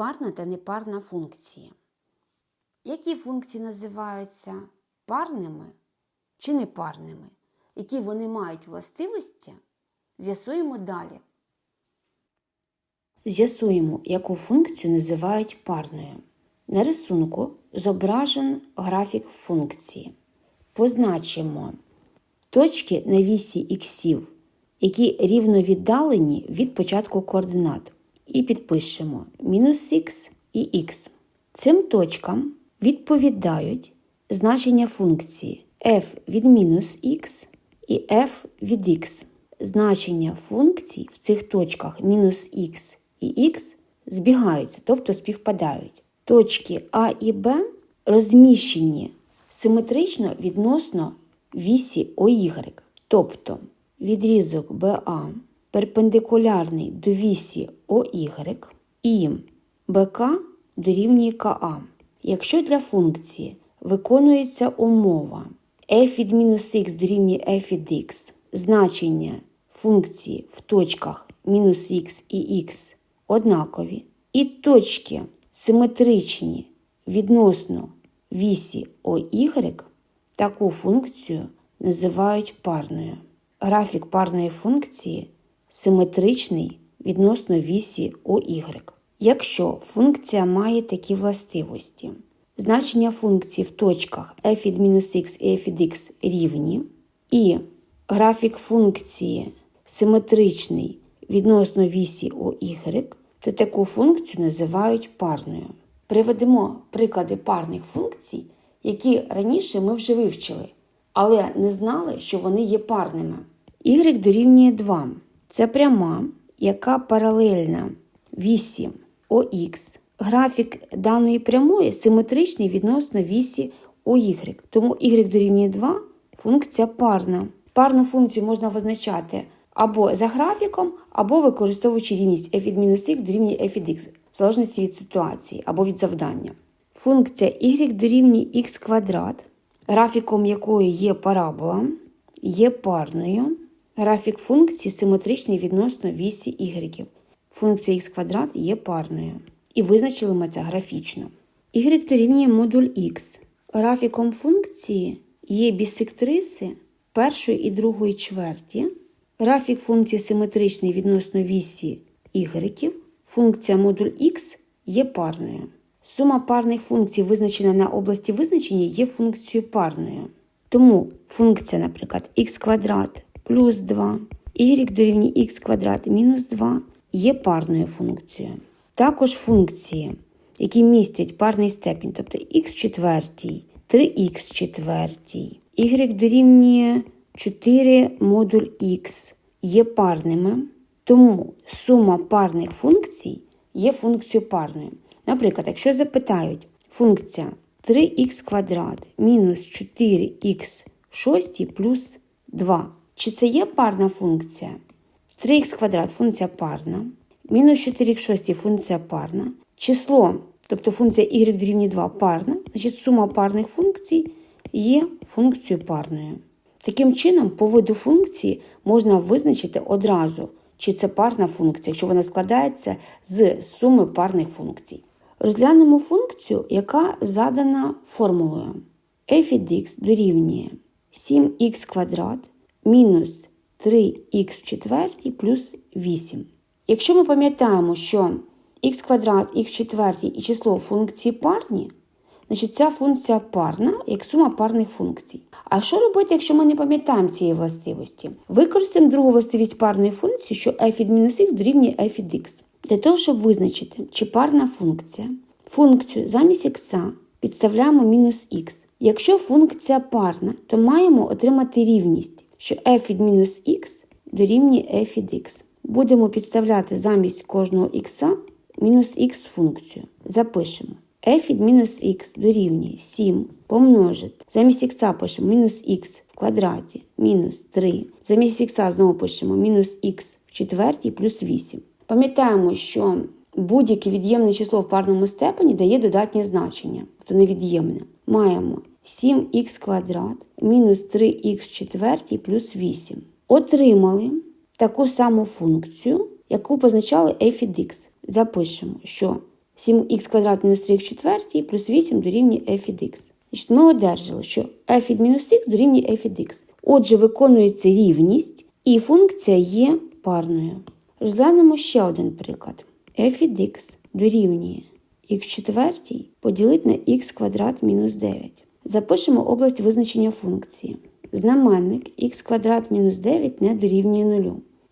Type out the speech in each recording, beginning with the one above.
Парна та непарна функції. Які функції називаються парними чи непарними? Які вони мають властивості? З'ясуємо далі. З'ясуємо, яку функцію називають парною. На рисунку зображен графік функції. Позначимо точки на вісі іксів, які рівно віддалені від початку координат. І підпишемо мінус х і х. Цим точкам відповідають значення функції f від мінус х і f від х. Значення функцій в цих точках мінус х і х збігаються, тобто співпадають. Точки А і Б розміщені симетрично відносно вісі ОY, тобто відрізок БА перпендикулярний до вісі ОY і БК дорівнює КА. Якщо для функції виконується умова f від мінус х дорівнює f від х, значення функції в точках мінус х і х однакові, і точки симетричні відносно вісі ОY, таку функцію називають парною. Графік парної функції симетричний відносно вісі ОY. Якщо функція має такі властивості, значення функції в точках f від мінус х і f від х рівні, і графік функції симетричний відносно вісі ОY, то таку функцію називають парною. Приведемо приклади парних функцій, які раніше ми вже вивчили, але не знали, що вони є парними. y дорівнює 2. Це пряма, яка паралельна вісі ОХ. Графік даної прямої симетричний відносно вісі ОY. Тому y дорівнює 2 функція парна. Парну функцію можна визначати або за графіком, або використовуючи рівність f від мінус х дорівнює f від x, в залежності від ситуації або від завдання. Функція y дорівнює х квадрат, графіком якої є парабола, є парною. Графік функції симетричний відносно вісі y. Функція х квадрат є парною. І визначили ми це графічно. y дорівнює модуль х. Графіком функції є бісектриси першої і другої чверті. Графік функції симетричний відносно вісі y. Функція модуль х є парною. Сума парних функцій, визначена на області визначення, є функцією парною. Тому функція, наприклад, х квадрат плюс 2, y дорівнює х квадрат мінус 2 є парною функцією. Також функції, які містять парний степінь, тобто х четвертій, 3х четвертій, y дорівнює 4 модуль х є парними, тому сума парних функцій є функцією парною. Наприклад, якщо запитають функція 3х квадрат мінус 4х в шостій плюс 2. Чи це є парна функція? 3х квадрат функція парна, мінус 4х в шостій функція парна. Число, тобто функція y дорівнює 2 парна, значить сума парних функцій є функцією парною. Таким чином, по виду функції можна визначити одразу, чи це парна функція, якщо вона складається з суми парних функцій. Розглянемо функцію, яка задана формулою f від x дорівнює 7х квадрат мінус 3х в четвертій плюс 8. Якщо ми пам'ятаємо, що х квадрат, х в четвертій і число функції парні, значить ця функція парна як сума парних функцій. А що робити, якщо ми не пам'ятаємо цієї властивості? Використаємо другу властивість парної функції, що f від мінус х дорівнює f від x. Для того, щоб визначити, чи парна функція, функцію замість х підставляємо мінус х. Якщо функція парна, то маємо отримати рівність, що f від мінус х дорівнює f від x. Будемо підставляти замість кожного х мінус х функцію. Запишемо. f від мінус х дорівнює 7 помножити. Замість х пишемо мінус х в квадраті мінус 3. Замість х знову пишемо мінус х в четвертій плюс 8. Пам'ятаємо, що будь-яке від'ємне число в парному степені дає додатнє значення, тобто невід'ємне. Маємо 7х квадрат мінус 3х в четвертій плюс 8. Отримали таку саму функцію, яку позначали f від x. Запишемо, що 7х квадрат мінус 3х четвертій плюс 8 дорівнює f від x. Значить, ми одержали, що f від мінус х дорівнює f від x. Отже, виконується рівність, і функція є парною. Розглянемо ще один приклад. f від x дорівнює х четвертій поділити на х квадрат мінус 9. Запишемо область визначення функції. Знаменник х квадрат мінус 9 не дорівнює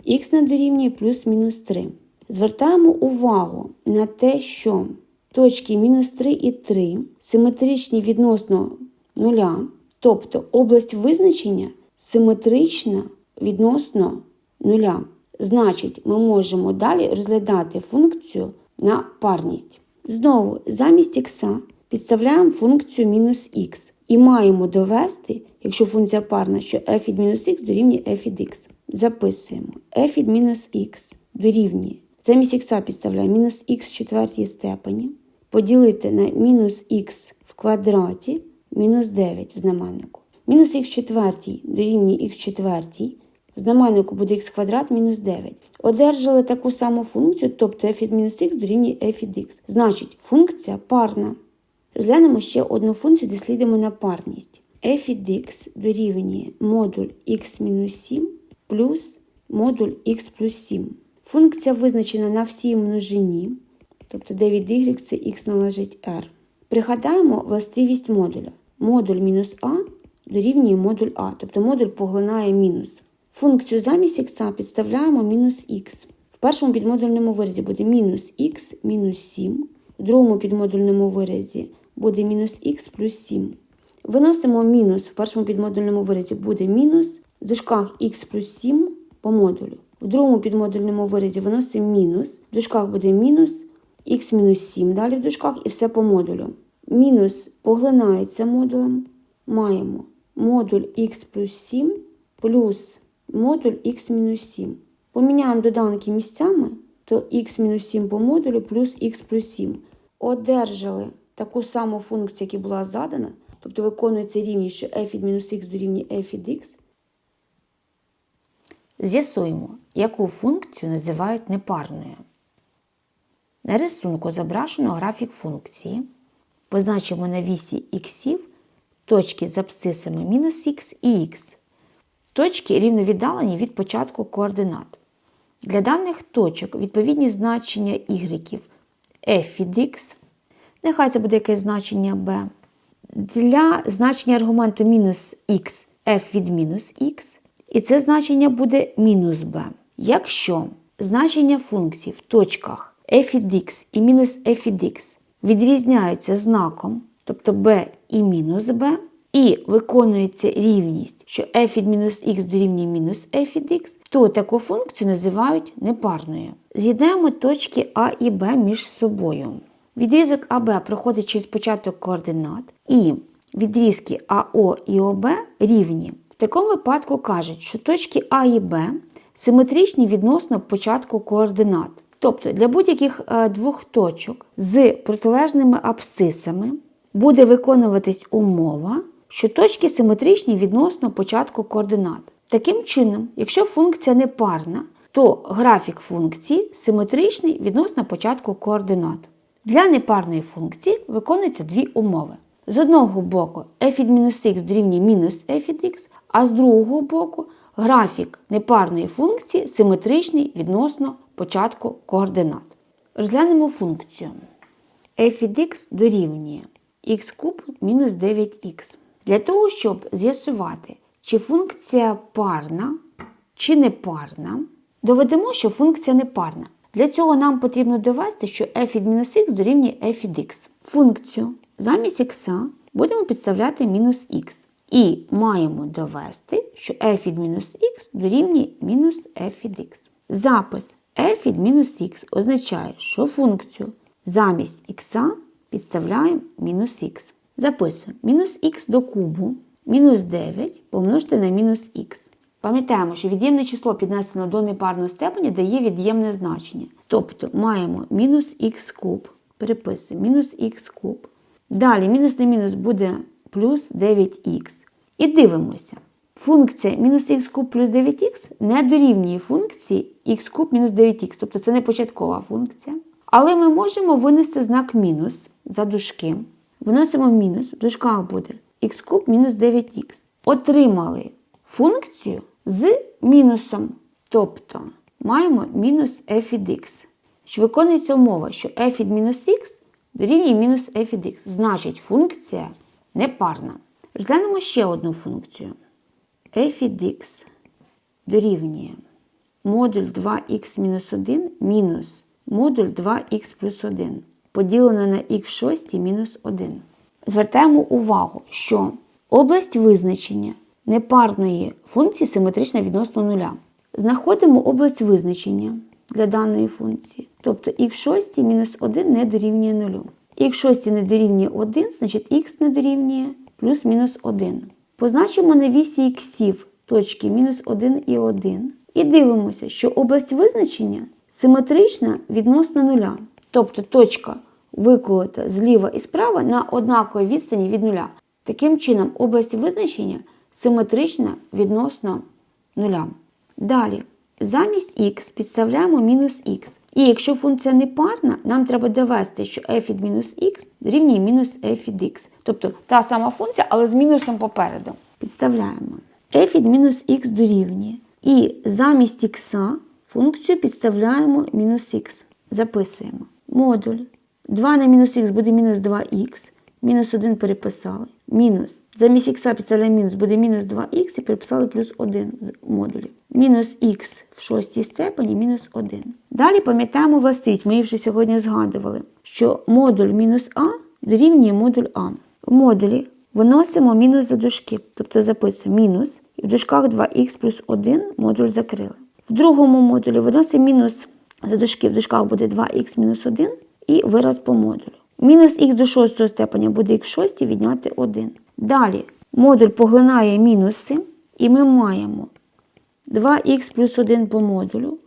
0. х не дорівнює плюс-мінус 3. Звертаємо увагу на те, що точки мінус 3 і 3 симетричні відносно нуля, тобто область визначення симетрична відносно нуля. Значить, ми можемо далі розглядати функцію на парність. Знову, замість х підставляємо функцію мінус х і маємо довести, якщо функція парна, що f від мінус х дорівнює f від x. Записуємо f від мінус х дорівнює. Замість х підставляємо мінус х в четвертій степені, поділити на мінус х в квадраті мінус 9 в знаменнику. Мінус х в четвертій дорівнює х в четвертій. В знаменнику буде х квадрат мінус 9. Одержали таку саму функцію, тобто f від мінус х дорівнює f від x. Значить, функція парна. Розглянемо ще одну функцію, дослідимо на парність. f від x дорівнює модуль x-7 плюс модуль x плюс 7. Функція визначена на всій множині, тобто d від y це x належить r. Пригадаємо властивість модуля. Модуль мінус а дорівнює модуль а, тобто модуль поглинає мінус. Функцію замість х підставляємо мінус х. В першому підмодульному виразі буде мінус х мінус 7, в другому підмодульному виразі буде мінус х плюс 7. Виносимо мінус в першому підмодульному виразі буде мінус, в дужках х плюс 7 по модулю. В другому підмодульному виразі виносимо мінус, в дужках буде мінус х мінус 7 далі в дужках і все по модулю. Мінус поглинається модулем. Маємо модуль х плюс 7 плюс модуль х мінус 7. Поміняємо доданки місцями, то х мінус 7 по модулю плюс х плюс 7. Одержали таку саму функцію, яка була задана, тобто виконується рівність, що f від мінус х дорівнює f від x. З'ясуємо, яку функцію називають непарною. На рисунку зображено графік функції. Позначимо на вісі х точки з абсцисами мінус х і х. Точки рівно віддалені від початку координат. Для даних точок відповідні значення y f від x, нехай це буде якесь значення b. Для значення аргументу мінус х f від мінус х, і це значення буде мінус b. Якщо значення функцій в точках f від x і мінус f від x відрізняються знаком, тобто b і мінус b, і виконується рівність, що f від мінус х дорівнює мінус f від x, то таку функцію називають непарною. З'єднаємо точки А і Б між собою. Відрізок АБ проходить через початок координат, і відрізки АО і ОБ рівні. В такому випадку кажуть, що точки А і Б симетричні відносно початку координат. Тобто для будь-яких е, двох точок з протилежними абсцисами буде виконуватись умова, що точки симетричні відносно початку координат. Таким чином, якщо функція не парна, то графік функції симетричний відносно початку координат. Для непарної функції виконуються дві умови. З одного боку f дорівнює мінус f x, а з другого боку графік непарної функції симетричний відносно початку координат. Розглянемо функцію. f від x дорівнює х куб мінус 9х. Для того, щоб з'ясувати, чи функція парна, чи не парна, доведемо, що функція не парна. Для цього нам потрібно довести, що f від мінус х дорівнює f від x. Функцію замість х будемо підставляти мінус х. І маємо довести, що f від мінус х дорівнює мінус f від x. Запис f від мінус х означає, що функцію замість х підставляємо мінус х. Записуємо мінус х до кубу мінус 9 помножити на мінус х. Пам'ятаємо, що від'ємне число піднесено до непарного степеня дає від'ємне значення. Тобто маємо мінус х куб, переписуємо мінус х куб. Далі мінус на мінус буде плюс 9х. І дивимося. Функція мінус х куб плюс 9х не дорівнює функції х куб мінус 9х. Тобто це не початкова функція. Але ми можемо винести знак мінус за дужки. Виносимо мінус, в дужках буде х куб мінус 9х. Отримали функцію з мінусом. Тобто маємо мінус f від x. Що виконується умова, що f від мінус х дорівнює мінус f від x. Значить, функція непарна. Розглянемо ще одну функцію. f від x дорівнює модуль 2х мінус 1 мінус модуль 2х плюс 1 поділено на х в шостій мінус 1. Звертаємо увагу, що область визначення непарної функції симетрична відносно нуля. Знаходимо область визначення для даної функції. Тобто х в шостій мінус 1 не дорівнює 0. х в шостій не дорівнює 1, значить х не дорівнює плюс-мінус 1. Позначимо на вісі іксів точки мінус 1 і 1. І дивимося, що область визначення симетрична відносно нуля. Тобто точка виколота зліва і справа на однаковій відстані від нуля. Таким чином, область визначення симетрична відносно нуля. Далі, замість х підставляємо мінус х. І якщо функція непарна, нам треба довести, що f від мінус х дорівнює мінус f від х. Тобто та сама функція, але з мінусом попереду. Підставляємо. f від мінус х дорівнює. І замість х функцію підставляємо мінус х. Записуємо. Модуль. 2 на мінус х буде мінус 2х. Мінус 1 переписали. Мінус. Замість х підставляємо мінус, буде мінус 2х і переписали плюс 1 з модулів. Мінус х в шостій степені мінус 1. Далі пам'ятаємо властивість, ми її вже сьогодні згадували, що модуль мінус а дорівнює модуль а. В модулі виносимо мінус за дужки, тобто записуємо мінус, і в дужках 2х плюс 1 модуль закрили. В другому модулі виносимо мінус за дужки, в дужках буде 2х мінус 1 і вираз по модулю. Мінус х до шостого степеня буде х в шостій відняти 1. Далі модуль поглинає мінуси, і ми маємо 2х плюс 1 по модулю,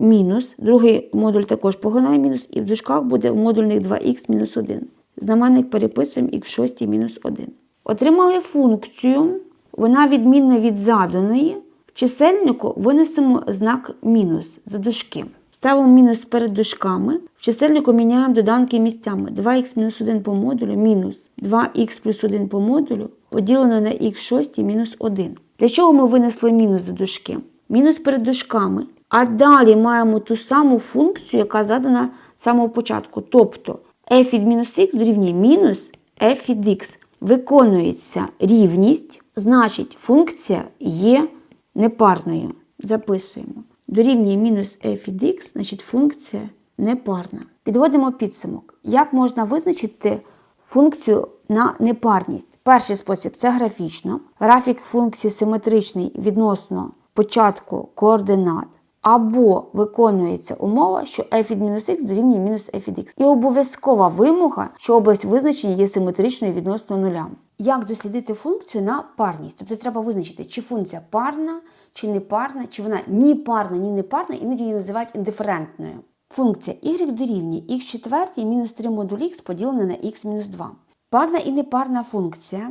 мінус, другий модуль також поглинає мінус, і в дужках буде в модульних 2х мінус 1. Знаменник переписуємо х в шостій мінус 1. Отримали функцію, вона відмінна від заданої. В чисельнику винесемо знак мінус за дужки. Ставимо мінус перед дужками. В чисельнику міняємо доданки місцями. 2х-1 по модулю мінус 2х плюс 1 по модулю поділено на х в шостій мінус 1. Для чого ми винесли мінус за дужки? Мінус перед дужками. А далі маємо ту саму функцію, яка задана з самого початку. Тобто f від мінус х дорівнює мінус f від х. Виконується рівність, значить функція є непарною. Записуємо. Дорівнює мінус f від x, значить функція непарна. Підводимо підсумок. Як можна визначити функцію на непарність? Перший спосіб це графічно. Графік функції симетричний відносно початку координат. Або виконується умова, що f від мінус х дорівнює мінус f від x. І обов'язкова вимога, що область визначення є симетричною відносно нуля. Як дослідити функцію на парність? Тобто треба визначити, чи функція парна, чи не парна, чи вона ні парна, ні не парна, іноді її називають індиферентною. Функція y дорівнює х четвертій мінус 3 модуль х поділене на х мінус 2. Парна і непарна функція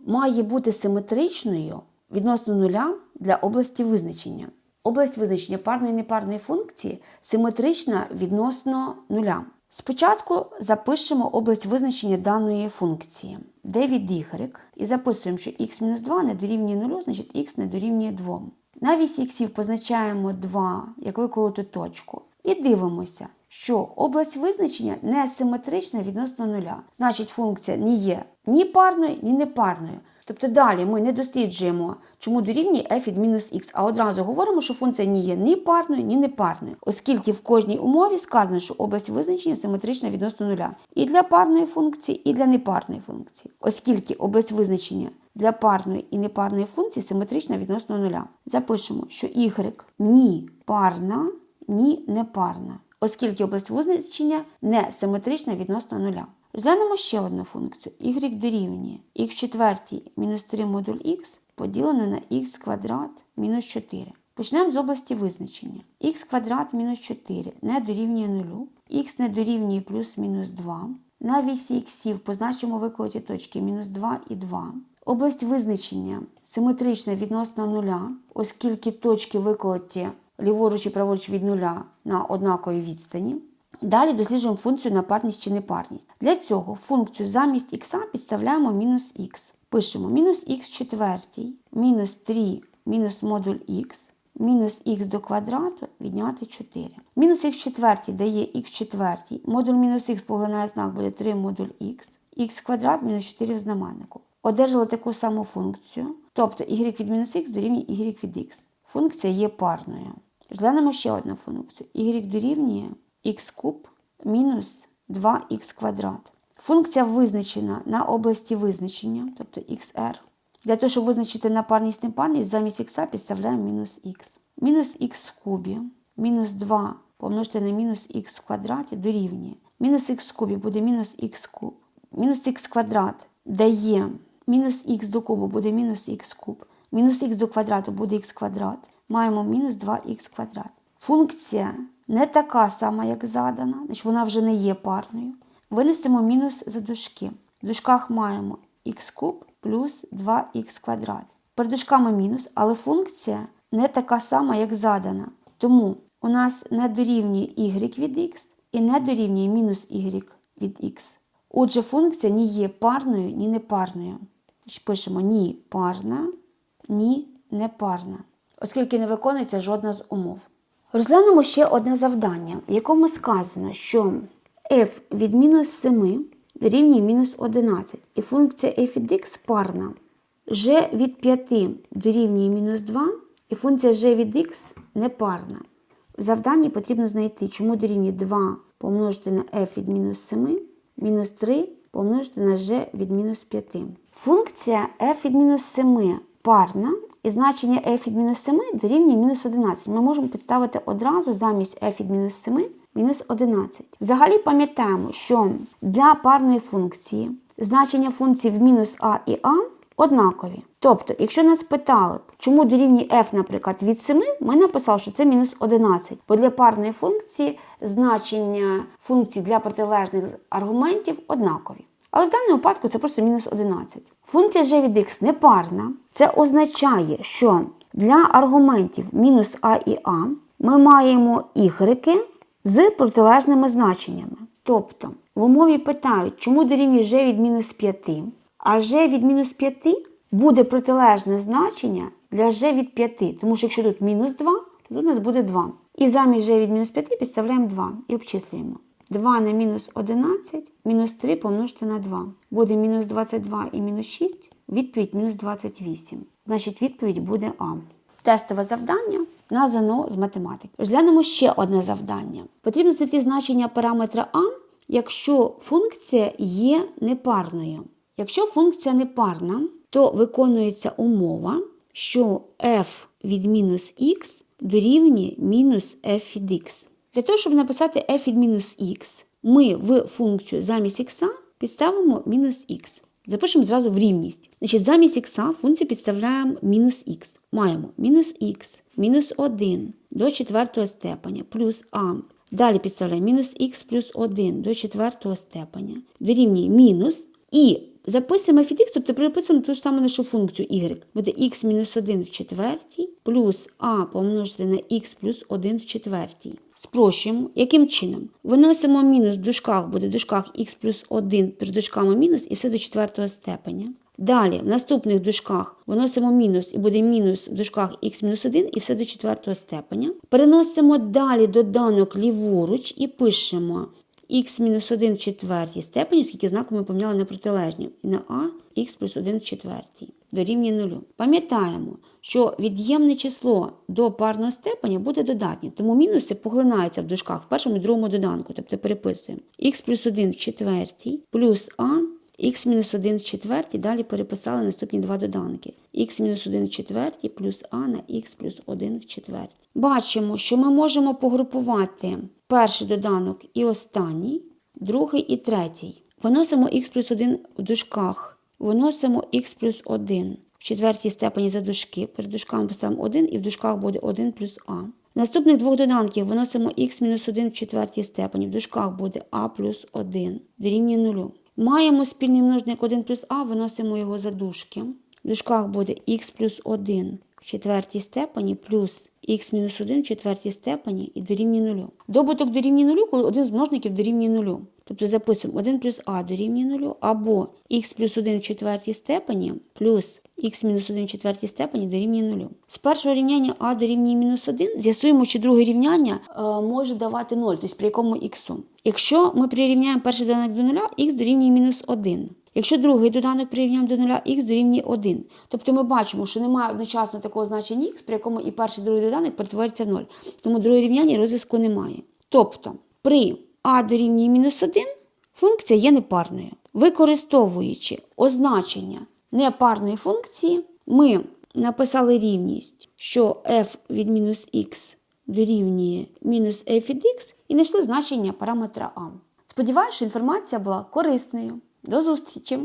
має бути симетричною відносно нуля для області визначення. Область визначення парної і непарної функції симетрична відносно нуля. Спочатку запишемо область визначення даної функції d від y і записуємо, що x-2 не дорівнює 0, значить x не дорівнює 2. На вісі іксів позначаємо 2 як виколоту точку. І дивимося, що область визначення не симетрична відносно нуля. Значить, функція не є ні парною, ні непарною. Тобто далі ми не досліджуємо, чому дорівнює f від мінус х, а одразу говоримо, що функція не є ні парною, ні непарною, оскільки в кожній умові сказано, що область визначення симетрична відносно нуля. І для парної функції, і для непарної функції, оскільки область визначення для парної і непарної функції симетрична відносно нуля. Запишемо, що y ні парна, ні непарна, оскільки область визначення не симетрична відносно нуля. Розглянемо ще одну функцію. y дорівнює х четвертій мінус 3 модуль х поділено на х квадрат мінус 4. Почнемо з області визначення. х квадрат мінус 4 не дорівнює 0, х не дорівнює плюс-мінус 2. На вісі х позначимо виколоті точки мінус 2 і 2. Область визначення симетрична відносно нуля, оскільки точки виколоті ліворуч і праворуч від нуля на однаковій відстані. Далі досліджуємо функцію на парність чи непарність. Для цього функцію замість х підставляємо мінус х. Пишемо мінус х четвертій, мінус 3, мінус модуль х, мінус х до квадрату відняти 4. Мінус х четвертій дає х четвертій, модуль мінус х поглинає знак буде 3 модуль х, х квадрат мінус 4 в знаменнику. Одержали таку саму функцію, тобто y від мінус х дорівнює y від х. Функція є парною. Розглянемо ще одну функцію. y дорівнює х куб мінус 2х квадрат. Функція визначена на області визначення, тобто xr. Для того, щоб визначити напарність непарність, замість х підставляємо мінус х. Мінус х в кубі, мінус 2 помножити на мінус х в квадраті дорівнює. Мінус х в кубі буде мінус х куб. Мінус х квадрат дає мінус х до кубу буде мінус х куб. Мінус х до квадрату буде х квадрат. Маємо мінус 2х квадрат. Функція не така сама, як задана, значить вона вже не є парною. Винесемо мінус за дужки. В дужках маємо х куб плюс 2х квадрат. Перед дужками мінус, але функція не така сама, як задана. Тому у нас не дорівнює y від х і не дорівнює мінус y від х. Отже, функція ні є парною, ні непарною. Пишемо ні парна, ні непарна, оскільки не виконується жодна з умов. Розглянемо ще одне завдання, в якому сказано, що f від мінус 7 дорівнює мінус 11, і функція f від x парна. g від 5 дорівнює мінус 2, і функція g від x непарна. В завданні потрібно знайти, чому дорівнює 2 помножити на f від мінус 7, мінус 3 помножити на g від мінус 5. Функція f від мінус 7 парна, і значення f від мінус 7 дорівнює мінус 11. Ми можемо підставити одразу замість f від мінус 7 мінус 11. Взагалі пам'ятаємо, що для парної функції значення функцій в мінус а і а однакові. Тобто, якщо нас питали, чому дорівнює f, наприклад, від 7, ми написали, що це мінус 11. Бо для парної функції значення функцій для протилежних аргументів однакові. Але в даному випадку це просто мінус 11. Функція g від x непарна. Це означає, що для аргументів мінус а і а ми маємо y з протилежними значеннями. Тобто в умові питають, чому дорівнює g від мінус 5, а g від мінус 5 буде протилежне значення для g від 5, тому що якщо тут мінус 2, то тут у нас буде 2. І замість g від мінус 5 підставляємо 2 і обчислюємо. 2 на мінус 11, мінус 3 помножити на 2. Буде мінус 22 і мінус 6, відповідь мінус 28. Значить, відповідь буде А. Тестове завдання на ЗНО з математики. Розглянемо ще одне завдання. Потрібно знайти значення параметра А, якщо функція є непарною. Якщо функція непарна, то виконується умова, що f від мінус х дорівнює мінус f від х. Для того, щоб написати f від мінус х, ми в функцію замість х підставимо мінус х. Запишемо зразу в рівність. Значить, замість х функцію підставляємо мінус х. Маємо мінус х, мінус 1 до четвертого степеня плюс а. Далі підставляємо мінус х плюс 1 до четвертого степеня. Дорівнює мінус. І записуємо f тобто переписуємо ту ж саму нашу функцію y. Буде х мінус 1 в четвертій плюс а помножити на х плюс 1 в четвертій. Спрощуємо. Яким чином? Виносимо мінус в дужках, буде в дужках х плюс 1 перед дужками мінус і все до четвертого степеня. Далі, в наступних дужках виносимо мінус і буде мінус в дужках х мінус 1 і все до четвертого степеня. Переносимо далі доданок ліворуч і пишемо х мінус 1 в четвертій степені, скільки знаку ми поміняли на протилежні. І на а х плюс 1 в четвертій. Дорівнює нулю. Пам'ятаємо, що від'ємне число до парного степеня буде додатнє, тому мінуси поглинаються в дужках в першому і другому доданку. Тобто переписуємо х плюс 1 в четвертій плюс а х мінус 1 в четвертій, далі переписали наступні два доданки. х-1 в четвертій плюс а на х плюс 1 в четвертій. Бачимо, що ми можемо погрупувати перший доданок і останній, другий і третій. Виносимо х плюс 1 в дужках, виносимо х плюс 1 в четвертій степені за дужки. Перед дужками поставимо 1 і в дужках буде 1 плюс а. Наступних двох доданків виносимо х мінус 1 в четвертій степені, в дужках буде а плюс 1, дорівнює 0. Маємо спільний множник 1 плюс а, виносимо його за дужки. В дужках буде х плюс 1 в четвертій степені плюс х-1 в четвертій степені і дорівнює нулю. Добуток дорівнює нулю, коли один з множників дорівнює нулю. Тобто записуємо 1 плюс а дорівнює нулю, або х плюс 1 в четвертій степені плюс х мінус 1 в четвертій степені дорівнює нулю. З першого рівняння а дорівнює мінус 1 з'ясуємо, що друге рівняння е, може давати 0, тобто при якому х. Якщо ми прирівняємо перший доданок до нуля, х дорівнює мінус 1. Якщо другий доданок прирівняємо до нуля, х дорівнює 1. Тобто ми бачимо, що немає одночасно такого значення х, при якому і перший і другий доданок перетворюється в 0. Тому друге рівняння розв'язку немає. Тобто при а дорівнює мінус 1 функція є непарною. Використовуючи означення непарної функції, ми написали рівність, що f від мінус х дорівнює мінус f від x і знайшли значення параметра а. Сподіваюся, що інформація була корисною. До зустрічі!